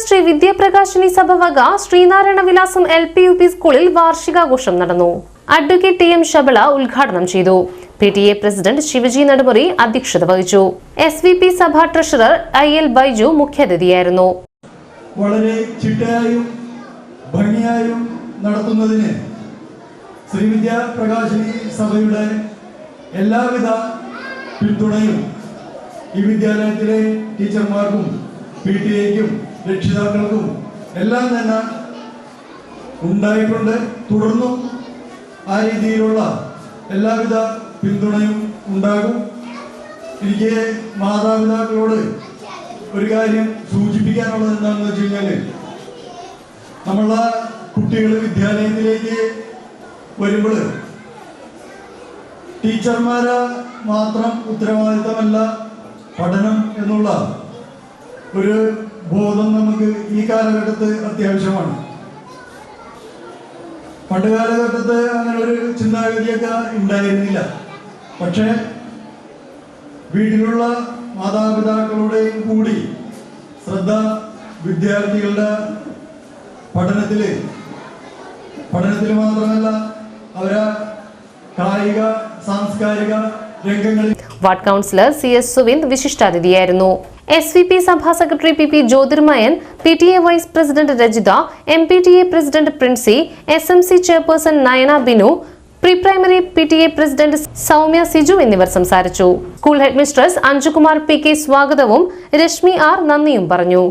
ശ്രീ വിദ്യാപ്രകാശിനി സഭ വക ശ്രീനാരായണ വിലാസം എൽ പി യു പി സ്കൂളിൽ വാർഷികാഘോഷം നടന്നു. അഡ്വക്കേറ്റ് ടി എം ശബള ഉദ്ഘാടനം ചെയ്തു. P T A president Shivaji Nadumuri അധ്യക്ഷത വഹിച്ചു. എസ് വി പി സഭ ട്രഷറർ ഐ എൽ ബൈജു മുഖ്യാതിഥിയായിരുന്നു. വളരെ ചിട്ടയായും ഭംഗിയായും നടത്തുന്നതിന് ശ്രീവിദ്യ പ്രകാശിനി സഭയുടെ എല്ലാവിധ പിന്തുണയും ഈ വിദ്യാലയത്തിലെ ടീച്ചർമാർക്കും പി ടി എക്കും രക്ഷിതാക്കൾക്കും എല്ലാം തന്നെ ഉണ്ടായിട്ടുണ്ട്. തുടർന്നും ആ രീതിയിലുള്ള എല്ലാവിധ പിന്തുണയും ഉണ്ടാകും. എനിക്ക് മാതാപിതാക്കളോട് ഒരു കാര്യം സൂചിപ്പിക്കാനുള്ളത് എന്താണെന്ന് വെച്ച് കഴിഞ്ഞാൽ നമ്മളെ കുട്ടികൾ വിദ്യാലയത്തിലേക്ക് വരുമ്പോൾ ടീച്ചർമാരെ മാത്രം ഉത്തരവാദിത്തമല്ല പഠനം എന്നുള്ള ഒരു ബോധം നമുക്ക് ഈ കാലഘട്ടത്ത് അത്യാവശ്യമാണ്. പണ്ട് കാലഘട്ടത്ത് അങ്ങനെ ഒരു ചിന്താഗതിയൊക്കെ ഉണ്ടായിരുന്നില്ല. പക്ഷേ വീട്ടിലുള്ള മാതാപിതാക്കളുടെയും കൂടി ശ്രദ്ധ വിദ്യാർത്ഥികളുടെ പഠനത്തിൽ പഠനത്തിൽ മാത്രമല്ല അവരെ കായിക സാംസ്കാരിക രംഗങ്ങളിൽ ward councillor C S Suvind വിശിഷ്ടാതിഥിയായിരുന്നു. S V P സഭാ secretary P P Jyothirmayan P T A vice president Rajitha M P T A president Princy S M C chairperson Nayana Binu pre primary P T A president Soumya Siju എന്നിവർ സംസാരിച്ചു. School headmistress Anjukumar P K സ്വാഗതവും Reshmi R നന്ദിയും പറഞ്ഞു.